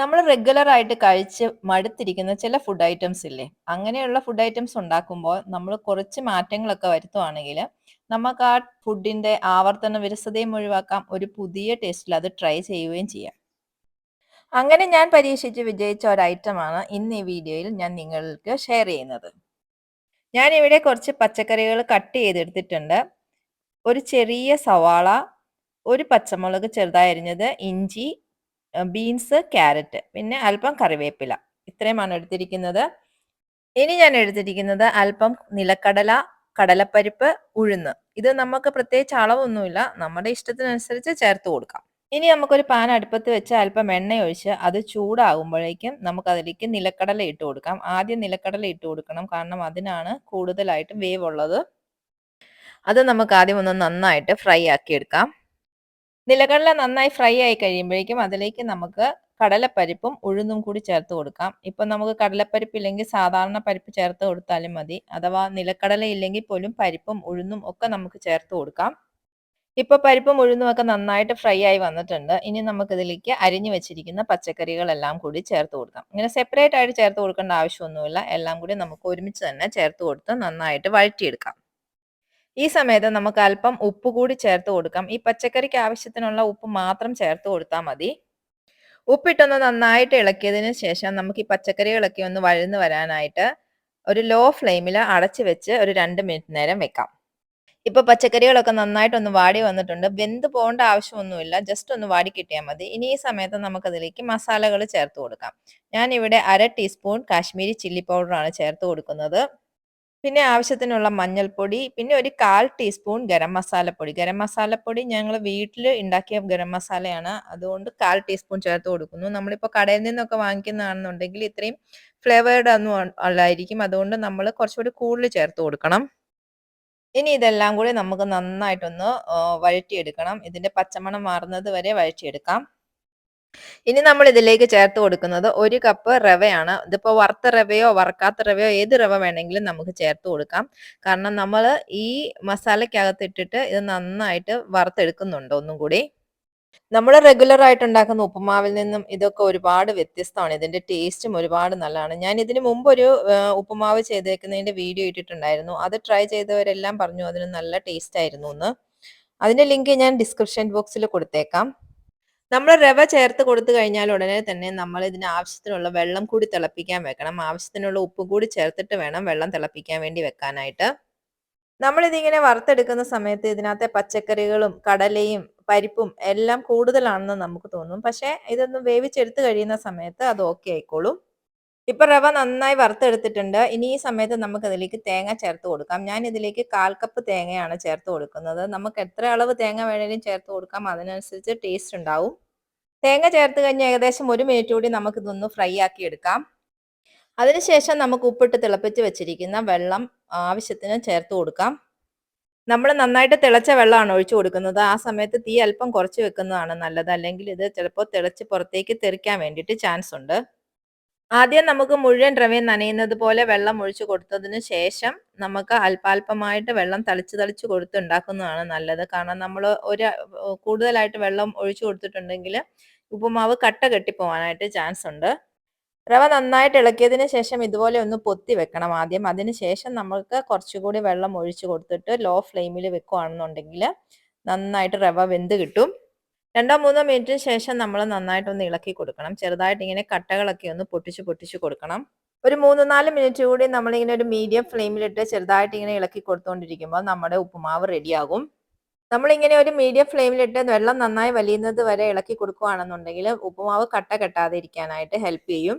നമ്മൾ റെഗുലർ ആയിട്ട് കഴിച്ച് മടുത്തിരിക്കുന്ന ചില ഫുഡ് ഐറ്റംസ് ഇല്ലേ? അങ്ങനെയുള്ള ഫുഡ് ഐറ്റംസ് ഉണ്ടാക്കുമ്പോൾ നമ്മൾ കുറച്ച് മാറ്റങ്ങളൊക്കെ വരുത്തുവാണെങ്കിൽ നമുക്ക് ആ ഫുഡിന്റെ ആവർത്തന വിരസതയും ഒഴിവാക്കാം ഒരു പുതിയ ടേസ്റ്റിൽ അത് ട്രൈ ചെയ്യുകയും ചെയ്യാം. അങ്ങനെ ഞാൻ പരീക്ഷിച്ച് വിജയിച്ച ഒരു ഐറ്റമാണ് ഇന്ന് ഈ വീഡിയോയിൽ ഞാൻ നിങ്ങൾക്ക് ഷെയർ ചെയ്യുന്നത്. ഞാൻ ഇവിടെ കുറച്ച് പച്ചക്കറികൾ കട്ട് ചെയ്തെടുത്തിട്ടുണ്ട്. ഒരു ചെറിയ സവാള ഒരു പച്ചമുളക് ചെറുതായി അരിഞ്ഞത് ഇഞ്ചി ബീൻസ് ക്യാരറ്റ് പിന്നെ അല്പം കറിവേപ്പില. ഇത്രയുമാണ് എടുത്തിരിക്കുന്നത്. ഇനി ഞാൻ എടുത്തിരിക്കുന്നത് അല്പം നിലക്കടല കടലപ്പരിപ്പ് ഉഴുന്ന്. ഇത് നമുക്ക് പ്രത്യേകിച്ച് അളവൊന്നുമില്ല. നമ്മുടെ ഇഷ്ടത്തിനനുസരിച്ച് ചേർത്ത് കൊടുക്കാം. ഇനി നമുക്കൊരു പാൻ അടുപ്പത്ത് വെച്ച് അല്പം എണ്ണ ഒഴിച്ച് അത് ചൂടാകുമ്പോഴേക്കും നമുക്ക് അതിലേക്ക് നിലക്കടല ഇട്ട് കൊടുക്കാം. ആദ്യം നിലക്കടല ഇട്ട് കൊടുക്കണം. കാരണം അതിനാണ് കൂടുതലായിട്ടും വേവ് ഉള്ളത് അത് നമുക്ക് ആദ്യം ഒന്ന് നന്നായിട്ട് ഫ്രൈ ആക്കി എടുക്കാം നിലക്കടല നന്നായി ഫ്രൈ ആയി കഴിയുമ്പോഴേക്കും അതിലേക്ക് നമുക്ക് കടലപ്പരിപ്പും ഉഴുന്നും കൂടി ചേർത്ത് കൊടുക്കാം. ഇപ്പം നമുക്ക് കടലപ്പരിപ്പ് ഇല്ലെങ്കിൽ സാധാരണ പരിപ്പ് ചേർത്ത് കൊടുത്താലും മതി. അഥവാ നിലക്കടല ഇല്ലെങ്കിൽ പോലും പരിപ്പും ഉഴുന്നും ഒക്കെ നമുക്ക് ചേർത്ത് കൊടുക്കാം. ഇപ്പൊ പരിപ്പും ഉഴുന്നും ഒക്കെ നന്നായിട്ട് ഫ്രൈ ആയി വന്നിട്ടുണ്ട്. ഇനി നമുക്കിതിലേക്ക് അരിഞ്ഞു വെച്ചിരിക്കുന്ന പച്ചക്കറികളെല്ലാം കൂടി ചേർത്ത് കൊടുക്കാം. ഇങ്ങനെ സെപ്പറേറ്റ് ആയിട്ട് ചേർത്ത് കൊടുക്കേണ്ട ആവശ്യമൊന്നുമില്ല. എല്ലാം കൂടി നമുക്ക് ഒരുമിച്ച് തന്നെ ചേർത്ത് കൊടുത്ത് നന്നായിട്ട് വഴറ്റിയെടുക്കാം. ഈ സമയത്ത് നമുക്ക് അല്പം ഉപ്പ് കൂടി ചേർത്ത് കൊടുക്കാം. ഈ പച്ചക്കറിക്ക് ആവശ്യത്തിനുള്ള ഉപ്പ് മാത്രം ചേർത്ത് കൊടുത്താൽ മതി. ഉപ്പിട്ടൊന്ന് നന്നായിട്ട് ഇളക്കിയതിന് ശേഷം നമുക്ക് ഈ പച്ചക്കറികളൊക്കെ ഒന്ന് വഴുന്ന് വരാനായിട്ട് ഒരു ലോ ഫ്ലെയിമിൽ അടച്ചു വെച്ച് ഒരു രണ്ട് മിനിറ്റ് നേരം വെക്കാം. ഇപ്പൊ പച്ചക്കറികളൊക്കെ നന്നായിട്ടൊന്ന് വാടി വന്നിട്ടുണ്ട്. വെന്ത് പോകേണ്ട ആവശ്യമൊന്നുമില്ല. ജസ്റ്റ് ഒന്ന് വാടി കിട്ടിയാൽ മതി. ഇനി ഈ സമയത്ത് നമുക്കതിലേക്ക് മസാലകൾ ചേർത്ത് കൊടുക്കാം. ഞാൻ ഇവിടെ അര ടീസ്പൂൺ കാശ്മീരി ചില്ലി പൗഡറാണ് ചേർത്ത് കൊടുക്കുന്നത്. പിന്നെ ആവശ്യത്തിനുള്ള മഞ്ഞൾപ്പൊടി പിന്നെ ഒരു കാൽ ടീസ്പൂൺ ഗരം മസാലപ്പൊടി. ഗരം മസാലപ്പൊടി ഞങ്ങൾ വീട്ടിൽ ഉണ്ടാക്കിയ ഗരം മസാലയാണ്. അതുകൊണ്ട് കാൽ ടീസ്പൂൺ ചേർത്ത് കൊടുക്കുന്നു. നമ്മളിപ്പോൾ കടയിൽ നിന്നൊക്കെ വാങ്ങിക്കുന്നതാണെന്നുണ്ടെങ്കിൽ ഇത്രയും ഫ്ലേവേർഡ് ഒന്നും അല്ലായിരിക്കും. അതുകൊണ്ട് നമ്മൾ കുറച്ചുകൂടി കൂടുതൽ ചേർത്ത് കൊടുക്കണം. ഇനി ഇതെല്ലാം കൂടി നമുക്ക് നന്നായിട്ടൊന്ന് വഴറ്റിയെടുക്കണം. ഇതിന്റെ പച്ചമണം മാറുന്നത് വരെ വഴറ്റിയെടുക്കാം. ഇനി നമ്മൾ ഇതിലേക്ക് ചേർത്ത് കൊടുക്കുന്നത് ഒരു കപ്പ് റവയാണ്. ഇതിപ്പോ വറുത്ത റവയോ വറക്കാത്ത റവയോ ഏത് റവ വേണമെങ്കിലും നമുക്ക് ചേർത്ത് കൊടുക്കാം. കാരണം നമ്മൾ ഈ മസാലയ്ക്കകത്ത് ഇട്ടിട്ട് ഇത് നന്നായിട്ട് വറുത്തെടുക്കുന്നുണ്ട് ഒന്നും കൂടി. നമ്മൾ റെഗുലർ ആയിട്ട് ഉണ്ടാക്കുന്ന ഉപ്പുമാവിൽ നിന്നും ഇതൊക്കെ ഒരുപാട് വ്യത്യസ്തമാണ്. ഇതിന്റെ ടേസ്റ്റും ഒരുപാട് നല്ലതാണ്. ഞാൻ ഇതിന് മുമ്പ് ഒരു ഉപ്പുമാവ് ചെയ്തേക്കുന്നതിന്റെ വീഡിയോ ഇട്ടിട്ടുണ്ടായിരുന്നു. അത് ട്രൈ ചെയ്തവരെല്ലാം പറഞ്ഞു അതിന് നല്ല ടേസ്റ്റ് ആയിരുന്നു എന്ന്. അതിന്റെ ലിങ്ക് ഞാൻ ഡിസ്ക്രിപ്ഷൻ ബോക്സിൽ കൊടുത്തേക്കാം. നമ്മൾ റവ ചേർത്ത് കൊടുത്തു കഴിഞ്ഞാൽ ഉടനെ തന്നെ നമ്മൾ ഇതിന് ആവശ്യത്തിനുള്ള വെള്ളം കൂടി തിളപ്പിക്കാൻ വെക്കണം. ആവശ്യത്തിനുള്ള ഉപ്പ് കൂടി ചേർത്തിട്ട് വേണം വെള്ളം തിളപ്പിക്കാൻ വേണ്ടി വെക്കാനായിട്ട്. നമ്മൾ ഇതിങ്ങനെ വറുത്തെടുക്കുന്ന സമയത്ത് ഇതിനകത്തെ പച്ചക്കറികളും കടലയും പരിപ്പും എല്ലാം കൂടുതലാണെന്ന് നമുക്ക് തോന്നും. പക്ഷേ ഇതൊന്ന് വേവിച്ചെടുത്ത് കഴിയുന്ന സമയത്ത് അത് ഓക്കെ ആയിക്കോളും. ഇപ്പൊ റവ നന്നായി വറുത്തെടുത്തിട്ടുണ്ട്. ഇനി ഈ സമയത്ത് നമുക്ക് അതിലേക്ക് തേങ്ങ ചേർത്ത് കൊടുക്കാം. ഞാൻ ഇതിലേക്ക് കാൽ കപ്പ് തേങ്ങയാണ് ചേർത്ത് കൊടുക്കുന്നത്. നമുക്ക് എത്ര അളവ് തേങ്ങ വേണേലും ചേർത്ത് കൊടുക്കാം. അതിനനുസരിച്ച് ടേസ്റ്റ് ഉണ്ടാവും. തേങ്ങ ചേർത്ത് കഴിഞ്ഞ് ഏകദേശം ഒരു മിനിറ്റ് കൂടി നമുക്ക് ഇതൊന്ന് ഫ്രൈ ആക്കി എടുക്കാം. അതിനുശേഷം നമുക്ക് ഉപ്പിട്ട് തിളപ്പിച്ച് വെച്ചിരിക്കുന്ന വെള്ളം ആവശ്യത്തിന് ചേർത്ത് കൊടുക്കാം. നമ്മൾ നന്നായിട്ട് തിളച്ച വെള്ളമാണ് ഒഴിച്ചു കൊടുക്കുന്നത്. ആ സമയത്ത് തീ അല്പം കുറച്ച് വെക്കുന്നതാണ് നല്ലത്. അല്ലെങ്കിൽ ഇത് ചിലപ്പോൾ തിളച്ച് പുറത്തേക്ക് തെറിക്കാൻ വേണ്ടിയിട്ട് ചാൻസ് ഉണ്ട്. ആദ്യം നമുക്ക് മുഴുവൻ റവയും നനയുന്നത് പോലെ വെള്ളം ഒഴിച്ചു കൊടുത്തതിന് ശേഷം നമുക്ക് അല്പാൽപമായിട്ട് വെള്ളം തളിച്ച് തളിച്ച് കൊടുത്ത് ഉണ്ടാക്കുന്നതാണ് നല്ലത്. കാരണം നമ്മൾ ഒരു കൂടുതലായിട്ട് വെള്ളം ഒഴിച്ചു കൊടുത്തിട്ടുണ്ടെങ്കിൽ ഉപ്പുമാവ് കട്ട കെട്ടിപ്പോവാനായിട്ട് ചാൻസ് ഉണ്ട്. റവ നന്നായിട്ട് ഇളക്കിയതിന് ശേഷം ഇതുപോലെ ഒന്ന് പൊത്തി വെക്കണം ആദ്യം. അതിന് ശേഷം നമുക്ക് കുറച്ചുകൂടി വെള്ളം ഒഴിച്ചു കൊടുത്തിട്ട് ലോ ഫ്ലെയിമിൽ വെക്കുകയാണെന്നുണ്ടെങ്കിൽ നന്നായിട്ട് റവ വെന്ത് കിട്ടും. രണ്ടോ മൂന്നോ മിനിറ്റിന് ശേഷം നമ്മൾ നന്നായിട്ടൊന്ന് ഇളക്കി കൊടുക്കണം. ചെറുതായിട്ട് ഇങ്ങനെ കട്ടകളൊക്കെ ഒന്ന് പൊട്ടിച്ച് പൊട്ടിച്ച് കൊടുക്കണം. ഒരു മൂന്ന് നാല് മിനിറ്റ് കൂടി നമ്മളിങ്ങനെ ഒരു മീഡിയം ഫ്ലെയിമിലിട്ട് ചെറുതായിട്ട് ഇങ്ങനെ ഇളക്കി കൊടുത്തുകൊണ്ടിരിക്കുമ്പോൾ നമ്മുടെ ഉപ്പുമാവ് റെഡിയാകും. നമ്മളിങ്ങനെ ഒരു മീഡിയം ഫ്ലെയിമിലിട്ട് വെള്ളം നന്നായി വലിയുന്നത് വരെ ഇളക്കി കൊടുക്കുകയാണെന്നുണ്ടെങ്കിൽ ഉപ്പുമാവ് കട്ട കെട്ടാതെ ഇരിക്കാനായിട്ട് ഹെൽപ്പ് ചെയ്യും.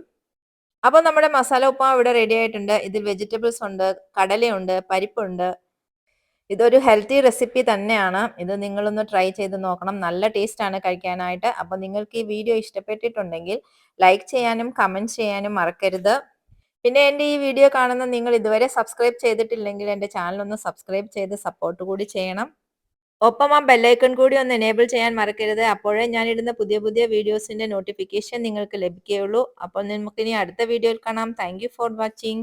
അപ്പോൾ നമ്മുടെ മസാല ഉപ്പുമാവ് ഇവിടെ റെഡി ആയിട്ടുണ്ട്. ഇതിൽ വെജിറ്റബിൾസ് ഉണ്ട് കടലയുണ്ട് പരിപ്പുണ്ട് ഇതൊരു ഹെൽത്തി റെസിപ്പി തന്നെയാണ്. ഇത് നിങ്ങളൊന്ന് ട്രൈ ചെയ്ത് നോക്കണം. നല്ല ടേസ്റ്റ് ആണ് കഴിക്കാനായിട്ട്. അപ്പോൾ നിങ്ങൾക്ക് ഈ വീഡിയോ ഇഷ്ടപ്പെട്ടിട്ടുണ്ടെങ്കിൽ ലൈക്ക് ചെയ്യാനും കമന്റ് ചെയ്യാനും മറക്കരുത്. പിന്നെ എന്റെ ഈ വീഡിയോ കാണുന്ന നിങ്ങൾ ഇതുവരെ സബ്സ്ക്രൈബ് ചെയ്തിട്ടില്ലെങ്കിൽ എന്റെ ചാനൽ ഒന്ന് സബ്സ്ക്രൈബ് ചെയ്ത് സപ്പോർട്ട് കൂടി ചെയ്യണം. ഒപ്പം ആ ബെല്ലൈക്കൺ കൂടി ഒന്ന് എനേബിൾ ചെയ്യാൻ മറക്കരുത്. അപ്പോഴേ ഞാനിടുന്ന പുതിയ പുതിയ വീഡിയോസിന്റെ നോട്ടിഫിക്കേഷൻ നിങ്ങൾക്ക് ലഭിക്കുകയുള്ളൂ. അപ്പോൾ നമുക്കിനി അടുത്ത വീഡിയോയിൽ കാണാം. Thank for watching